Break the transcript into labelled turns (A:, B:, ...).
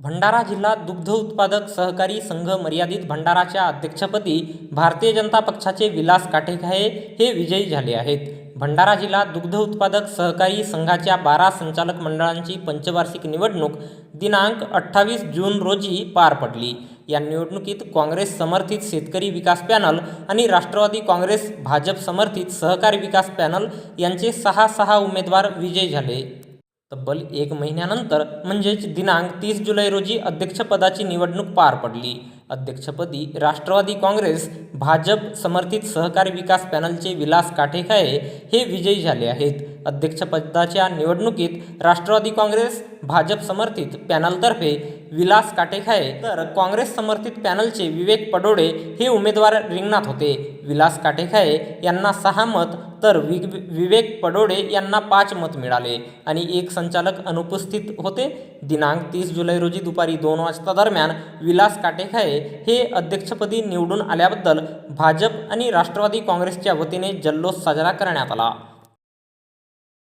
A: भंडारा जिल्हा दुग्ध उत्पादक सहकारी संघ मर्यादित भंडाराच्या अध्यक्षपदी भारतीय जनता पक्षाचे विलास काटेखाये हे विजयी झाले आहेत. भंडारा जिल्हा दुग्ध उत्पादक सहकारी संघाच्या बारा संचालक मंडळांची पंचवार्षिक निवडणूक दिनांक अठ्ठावीस जून रोजी पार पडली. या निवडणुकीत काँग्रेस समर्थित शेतकरी विकास पॅनल आणि राष्ट्रवादी काँग्रेस भाजप समर्थित सहकारी विकास पॅनल यांचे सहा सहा उमेदवार विजयी झाले. तब्बल एक महिन्यानंतर म्हणजेच दिनांक तीस जुलै रोजी अध्यक्षपदाची निवडणूक पार पडली. अध्यक्षपदी राष्ट्रवादी काँग्रेस भाजप समर्थित सहकारी विकास पॅनलचे विलास काठेखाये हे विजयी झाले आहेत. अध्यक्षपदाच्या निवडणुकीत राष्ट्रवादी काँग्रेस भाजप समर्थित पॅनलतर्फे विलास काटेखाये तर काँग्रेस समर्थित पॅनलचे विवेक पडोडे हे उमेदवार रिंगणात होते. विलास काटेखाये यांना सहा मत तर वि विवेक पडोडे यांना पाच मत मिळाले आणि एक संचालक अनुपस्थित होते. दिनांक तीस जुलै रोजी दुपारी दोन वाजता दरम्यान विलास काटेखाये हे अध्यक्षपदी निवडून आल्याबद्दल भाजप आणि राष्ट्रवादी काँग्रेसच्या वतीने जल्लोष साजरा करण्यात आला.